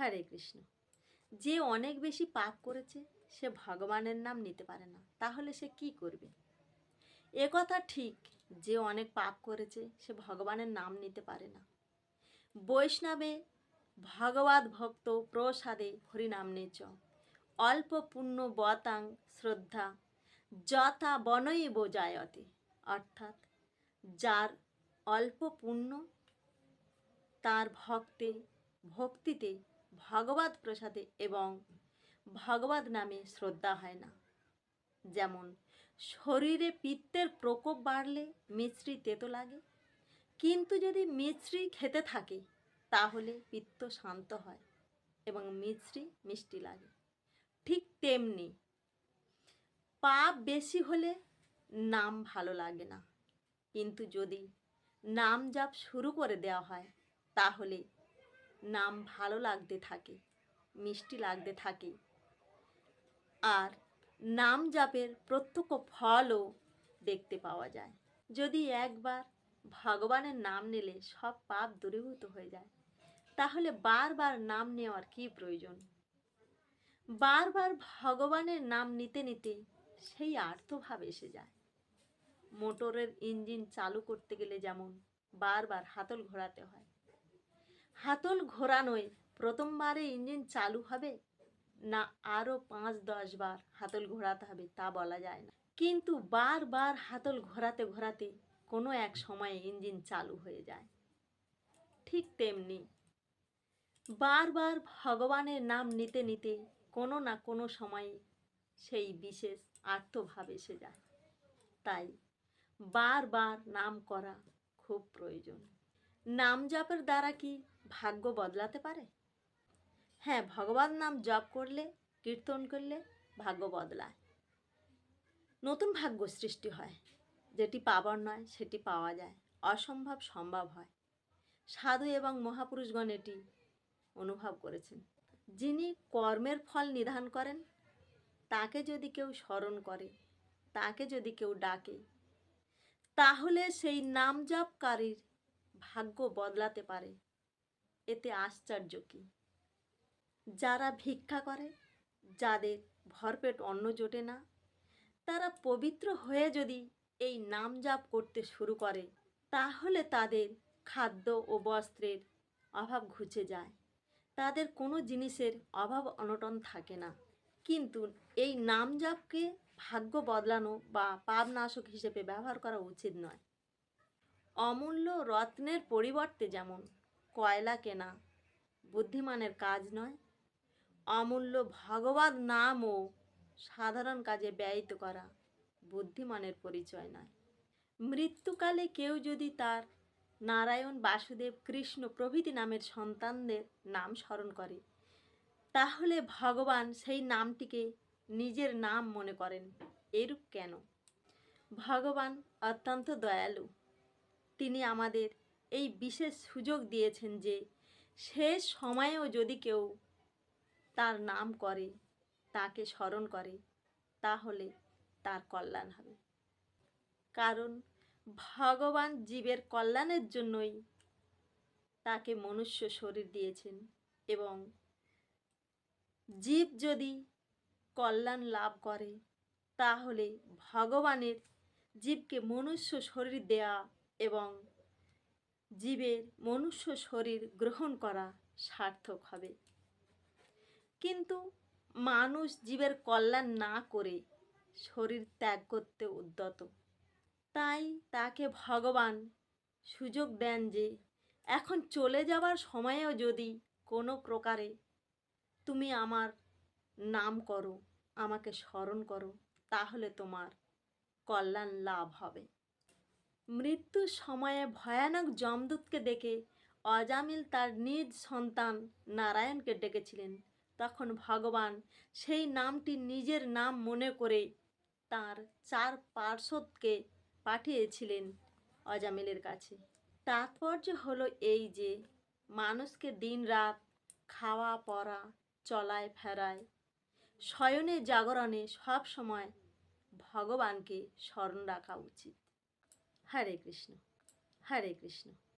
হরে কৃষ্ণ। যে অনেক বেশি পাপ করেছে, সে ভগবানের নাম নিতে পারে না। তাহলে সে কি করবে? এ কথা ঠিক, যে অনেক পাপ করেছে, সে ভগবানের নাম নিতে পারে না। বৈষ্ণবে ভগবত ভক্ত প্রসাদে হরিনাম নেচ অল্প পুণ্য বতাং শ্রদ্ধা যথা বনৈব জায়তে অর্থাৎ যার অল্প পুণ্য, তার ভক্তে, ভক্তিতে ভগবত প্রসাদে এবং ভগবত নামে শ্রদ্ধা হয় না। যেমন, শরীরে পিত্তের প্রকোপ বাড়লে মিশ্রি তেতো লাগে। কিন্তু যদি মিশ্রি খেতে থাকে, তাহলে পিত্ত শান্ত হয় এবং মিশ্রি মিষ্টি লাগে। ঠিক তেমনি পাপ বেশি হলে নাম ভালো লাগে না। কিন্তু যদি নাম জাপ শুরু করে দেওয়া হয়, তাহলে নাম ভালো লাগতে থাকে, মিষ্টি লাগতে থাকে। আর নাম জাপের প্রত্যক্ষ ফলও দেখতে পাওয়া যায়। যদি একবার ভগবানের নাম নিলে সব পাপ দূরীভূত হয়ে যায়, তাহলে বারবার নাম নেওয়ার কি প্রয়োজন? বারবার ভগবানের নাম নিতে নিতে সেই আর্থভাব এসে যায়। মোটরের ইঞ্জিন চালু করতে গেলে যেমন বারবার হাতল ঘোরাতে হয় হাতল ঘোরানোয় প্রথমবারে ইঞ্জিন চালু হবে? না আরও পাঁচ, দশ বার হাতল ঘোরাতে হবে, তা বলা যায় না। কিন্তু বারবার হাতল ঘোরাতে ঘোরাতে কোনো এক সময়ে ইঞ্জিন চালু হয়ে যায়। ঠিক তেমনি বারবার ভগবানের নাম নিতে নিতে কোনো না কোনো সময়ে সেই বিশেষ আর্থভাব এসে যায়। তাই বারবার নাম করা খুব প্রয়োজন। নাম জপের দ্বারা কি ভাগ্য বদলাতে পারে? হ্যাঁ ভগবান নাম জপ করলে, কীর্তন করলে ভাগ্য বদলায়। নতুন ভাগ্য সৃষ্টি হয়। যেটি পাবার নয়, সেটি পাওয়া যায়। অসম্ভব সম্ভব হয়। সাধু এবং মহাপুরুষগণ এটি অনুভব করেছেন। যিনি কর্মের ফল নিধান করেন, তাকে যদি কেউ স্মরণ করে, তাকে যদি কেউ ডাকে, তাহলে সেই নাম জপকারীর ভাগ্য বদলাতে পারে। এতে আশ্চর্য কী? যারা ভিক্ষা করে, যাদের ভরপেট অন্ন জোটে না, তারা পবিত্র হয়ে যদি এই নাম জাপ করতে শুরু করে, তাহলে তাদের খাদ্য ও বস্ত্রের অভাব ঘুচে যায়। তাদের কোনো জিনিসের অভাব অনটন থাকে না। কিন্তু এই নাম জাপকে ভাগ্য বদলানো বা পাপনাশক হিসেবে ব্যবহার করা উচিত নয়। অমূল্য রত্নের পরিবর্তে যেমন কয়লা কেনা বুদ্ধিমানের কাজ নয়, অমূল্য ভগবত নামও সাধারণ কাজে ব্যয়িত করা বুদ্ধিমানের পরিচয় নয়। মৃত্যুকালে কেউ যদি তার নারায়ণ বাসুদেব কৃষ্ণ প্রভৃতি নামের সন্তানদের নাম স্মরণ করে, তাহলে ভগবান সেই নামটিকে নিজের নাম মনে করেন। এরূপ কেন? ভগবান অত্যন্ত দয়ালু। তিনি আমাদের এই বিশেষ সুযোগ দিয়েছেন যে শেষ সময়েও যদি কেউ তার নাম করে, তাকে স্মরণ করে, তাহলে তার কল্যাণ হবে। কারণ ভগবান জীবের কল্যাণের জন্যই তাকে মনুষ্য শরীর দিয়েছেন এবং জীব যদি কল্যাণ লাভ করে, তাহলে ভগবানের জীবকে মনুষ্য শরীর দেয়া এবং জীবের মনুষ্য শরীর গ্রহণ করা সার্থক হবে। কিন্তু মানুষ জীবের কল্যাণ না করে শরীর ত্যাগ করতে উদ্যত। তাই তাকে ভগবান সুযোগ দেন যে, এখন চলে যাওয়ার সময়েও যদি কোনো প্রকারে তুমি আমার নাম করো, আমাকে স্মরণ করো, তাহলে তোমার কল্যাণ লাভ হবে। মৃত্যুর সময়ে ভয়ানক যমদূতকে দেখে অজামিল তার নিজ সন্তান নারায়ণকে ডেকেছিলেন। তখন ভগবান সেই নামটি নিজের নাম মনে করে তার চার পার্শ্বদকে পাঠিয়েছিলেন অজামিলের কাছে। তাৎপর্য হলো এই যে, মানুষকে দিন রাত খাওয়া, পড়া, চলায়, ফেরায়, শয়নে, জাগরণে সব সময় ভগবানকে স্মরণ রাখা উচিত। হরে কৃষ্ণ হরে কৃষ্ণ।